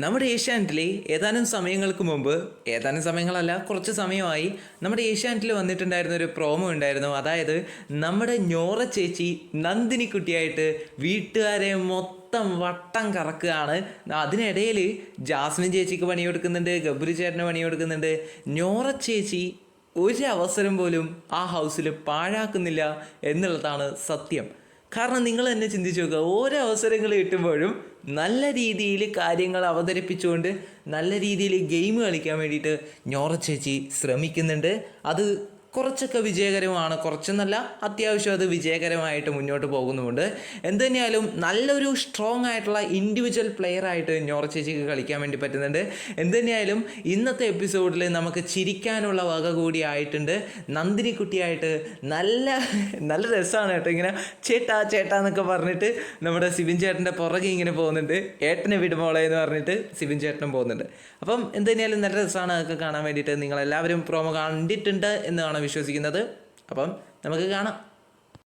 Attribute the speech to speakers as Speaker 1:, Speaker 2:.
Speaker 1: നമ്മുടെ ഏഷ്യാനെറ്റിലെ ഏതാനും സമയങ്ങൾക്ക് മുമ്പ് ഏതാനും സമയങ്ങളല്ല കുറച്ച് സമയമായി നമ്മുടെ ഏഷ്യാനെറ്റിൽ വന്നിട്ടുണ്ടായിരുന്ന ഒരു പ്രോമോ ഉണ്ടായിരുന്നു. അതായത് നമ്മുടെ ഞോറ ചേച്ചി നന്ദിനി കുട്ടിയായിട്ട് വീട്ടുകാരെ മൊത്തം വട്ടം കറക്കുകയാണ്. അതിനിടയിൽ ജാസ്മിൻ ചേച്ചിക്ക് പണി കൊടുക്കുന്നുണ്ട് ഗബ്രി ചേട്ടന് പണി കൊടുക്കുന്നുണ്ട് ഞോറ ചേച്ചി ഒരു അവസരം പോലും ആ ഹൗസിൽ പാഴാക്കുന്നില്ല എന്നുള്ളതാണ് സത്യം. കാരണം നിങ്ങൾ തന്നെ ചിന്തിച്ചു നോക്കുക. ഓരോ അവസരങ്ങൾ കിട്ടുമ്പോഴും നല്ല രീതിയിൽ കാര്യങ്ങൾ അവതരിപ്പിച്ചുകൊണ്ട് നല്ല രീതിയിൽ ഗെയിം കളിക്കാൻ വേണ്ടിയിട്ട് ഞോറ ചേച്ചി ശ്രമിക്കുന്നുണ്ട്. അത് കുറച്ചൊക്കെ വിജയകരമാണ് കുറച്ചെന്നല്ല അത്യാവശ്യം അത് വിജയകരമായിട്ട് മുന്നോട്ട് പോകുന്നുമുണ്ട്. എന്ത് നല്ലൊരു സ്ട്രോങ് ആയിട്ടുള്ള ഇൻഡിവിജ്വൽ പ്ലെയർ ആയിട്ട് ഞോറ ചേച്ചിക്ക് കളിക്കാൻ വേണ്ടി പറ്റുന്നുണ്ട്. എന്ത് ഇന്നത്തെ എപ്പിസോഡിൽ നമുക്ക് ചിരിക്കാനുള്ള വക കൂടി ആയിട്ടുണ്ട്. നന്ദിനി കുട്ടിയായിട്ട് നല്ല നല്ല രസമാണ് കേട്ടോ. ഇങ്ങനെ ചേട്ടാ ചേട്ടാ എന്നൊക്കെ പറഞ്ഞിട്ട് നമ്മുടെ സിബിൻ ചേട്ടന്റെ പുറകെ ഇങ്ങനെ പോകുന്നുണ്ട്. ഏട്ടനെ വിടുമോളെ എന്ന് പറഞ്ഞിട്ട് സിബിൻ ചേട്ടനും പോകുന്നുണ്ട്. അപ്പം എന്ത് നല്ല രസമാണ് അതൊക്കെ കാണാൻ വേണ്ടിയിട്ട്. നിങ്ങളെല്ലാവരും പ്രോമോ കണ്ടിട്ടുണ്ട് എന്നാണ് വിശ്വസിക്കുന്നത്. അപ്പം നമുക്ക് കാണാം.